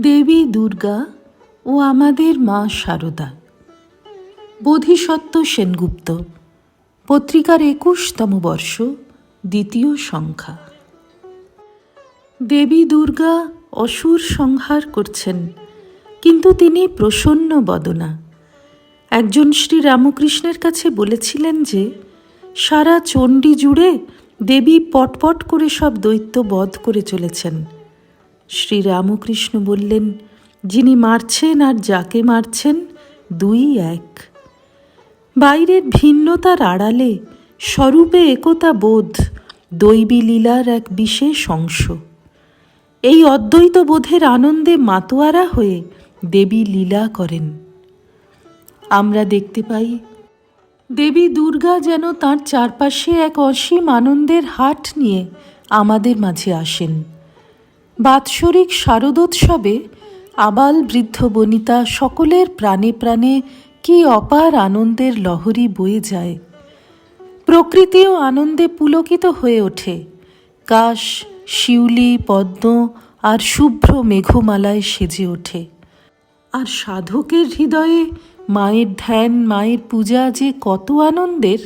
দেবী দুর্গা ও আমাদের মা শারদা বোধিসত্ত্ব সেনগুপ্ত, পত্রিকার একুশতম বর্ষ, দ্বিতীয় সংখ্যা। দেবী দুর্গা অসুর সংহার করছেন, কিন্তু তিনি প্রসন্ন বদনা। একজন শ্রী রামকৃষ্ণের কাছে বলেছিলেন যে, সারা চণ্ডী জুড়ে দেবী পটপট করে সব দৈত্য বধ করে চলেছেন। শ্রী রামকৃষ্ণ বললেন, যিনি মারছেন আর যাকে মারছেন, দুই এক। বাইরের ভিন্নতার আড়ালে স্বরূপে একতা বোধ দৈবী লীলার এক বিশেষ অংশ। এই অদ্বৈত বোধের আনন্দে মাতোয়ারা হয়ে দেবী লীলা করেন। আমরা দেখতে পাই, দেবী দুর্গা যেন তার চারপাশে এক অসীম আনন্দের হাট নিয়ে আমাদের মাঝে আসেন। বাৎসরিক শারদোৎসবে আবাল বৃদ্ধ বনিতা সকলের প্রাণে প্রাণে কি অপার আনন্দের লহরী বয়ে যায়। প্রকৃতিও আনন্দে পুলকিত হয়ে ওঠে। কাশ, শিউলি, পদ্ম আর শুভ্র মেঘমালায় সেজে ওঠে। আর সাধকের হৃদয়ে মায়ের ধ্যান, মায়ের পূজা যে কত আনন্দের,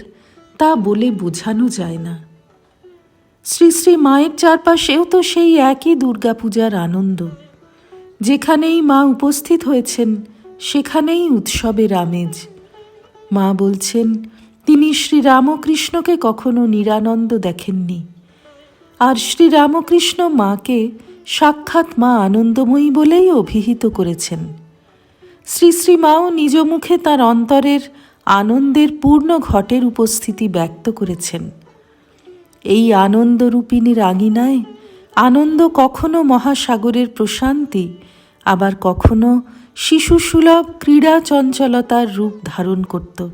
তা বলে বোঝানো যায় না। শ্রী শ্রী মায়ের চারপাশেও তো সেই একই দুর্গাপূজার আনন্দ। যেখানেই মা উপস্থিত হয়েছেন, সেখানেই উৎসবের আমেজ মা বলছেন, তিনি শ্রী রামকৃষ্ণকে কখনো নিরানন্দ দেখেননি। আর শ্রী রামকৃষ্ণ মাকে সাক্ষাৎ মা আনন্দময়ী বলেই অভিহিত করেছেন। শ্রী শ্রী মাও নিজ মুখে তার অন্তরের আনন্দের পূর্ণ ঘটের উপস্থিতি ব্যক্ত করেছেন। এই আনন্দরূপিণীর আঙিনায় আনন্দ কখনো মহাসাগরের প্রশান্তি, আবার কখনো শিশুসুলভ ক্রীড়া চঞ্চলতার রূপ ধারণ করত।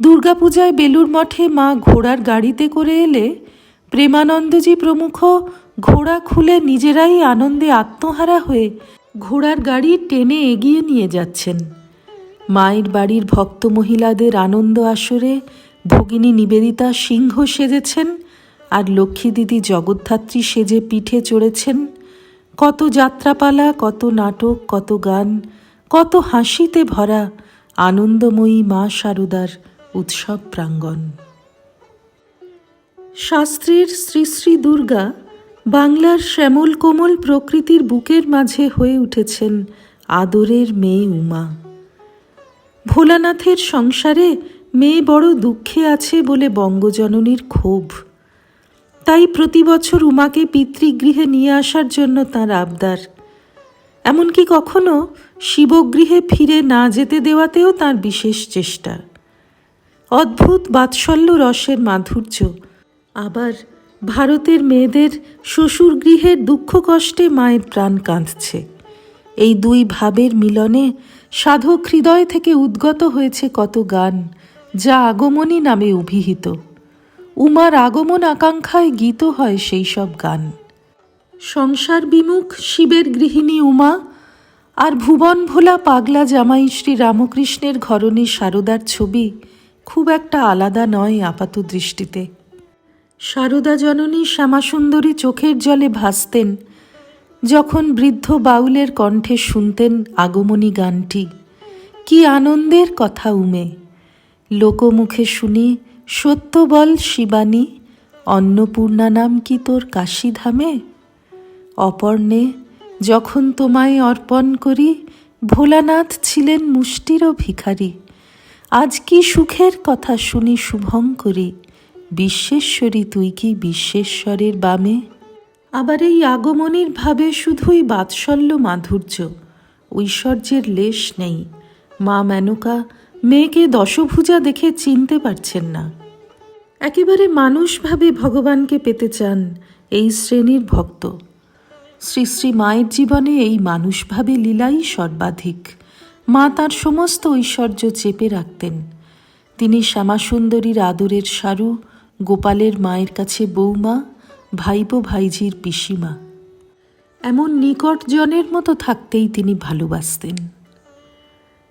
দুর্গাপূজায় বেলুর মঠে মা ঘোড়ার গাড়িতে করে এলে প্রেমানন্দজি প্রমুখ ঘোড়া খুলে নিজেরাই আনন্দে আত্মহারা হয়ে ঘোড়ার গাড়ি টেনে এগিয়ে নিয়ে যাচ্ছেন। মায়ের বাড়ির ভক্ত মহিলাদের আনন্দ আসরে ভগিনী নিবেদিতা সিংহ সেজেছেন আর লক্ষ্মী দিদি জগদ্ধাত্রী সেজে পিঠে চড়েছেন। কত যাত্রাপালা, কত নাটক, কত গান, কত হাসিতে ভরা আনন্দময়ী মা শারদার উৎসব প্রাঙ্গণ। শাস্ত্রের শ্রী শ্রী দুর্গা বাংলার শ্যামল কোমল প্রকৃতির বুকের মাঝে হয়ে উঠেছেন আদরের মেয়ে উমা। ভোলানাথের সংসারে মেয়ে বড় দুঃখে আছে বলে বঙ্গজননীর ক্ষোভ। তাই প্রতি বছর উমাকে পিতৃগৃহে নিয়ে আসার জন্য তার আবদার। এমনকি কখনো শিবগৃহে ফিরে না যেতে দেওয়াতেও তার বিশেষ চেষ্টা। অদ্ভুত বাৎসল্য রসের মাধুর্য। আবার ভারতের মেয়েদের শ্বশুর গৃহের দুঃখ কষ্টে মায়ের প্রাণ কাঁদছে। এই দুই ভাবের মিলনে সাধক হৃদয় থেকে উদ্গত হয়েছে কত গান। যা আগমনী নামে অভিহিত। উমার আগমন আকাঙ্ক্ষায় গীত হয় সেই সব গান। সংসার বিমুখ শিবের গৃহিণী উমা, আর ভুবন ভোলা পাগলা জামাই শ্রী রামকৃষ্ণের ঘরণী সারদার ছবি খুব একটা আলাদা নয় আপাত দৃষ্টিতে। সারদা জননী শ্যামাসুন্দরী চোখের জলে ভাসতেন, যখন বৃদ্ধ বাউলের কণ্ঠে শুনতেন আগমনী গানটি। কি আনন্দের কথা উমে! লোকমুখে শুনি, সত্য বল শিবানী, অন্নপূর্ণা নাম কি তোর কাশীধামে? অপর্ণে, যখন তোমায় অর্পণ করি, ভোলানাথ ছিলেন মুষ্টিরও ভিখারি। আজ কি সুখের কথা শুনি শুভঙ্করী, বিশ্বেশ্বরী তুই কি বিশ্বেশ্বরের বামে? আবার এই আগমনীর ভাবে শুধুই বাৎসল্য মাধুর্য, ঐশ্বর্যের লেশ নেই। মা মেনকা মেয়েকে দশভুজা দেখে চিনতে পারছেন না। একেবারে মানুষভাবে ভগবানকে পেতে চান এই শ্রেণির ভক্ত। শ্রী শ্রী মায়ের জীবনে এই মানুষভাবে লীলাই সর্বাধিক। মা তার সমস্ত ঐশ্বর্য চেপে রাখতেন। তিনি শ্যামাসুন্দরীর আদরের সারু, গোপালের মায়ের কাছে বৌমা, ভাইপো ভাইঝির পিসিমা। এমন নিকট জনের মতো থাকতেই তিনি ভালোবাসতেন।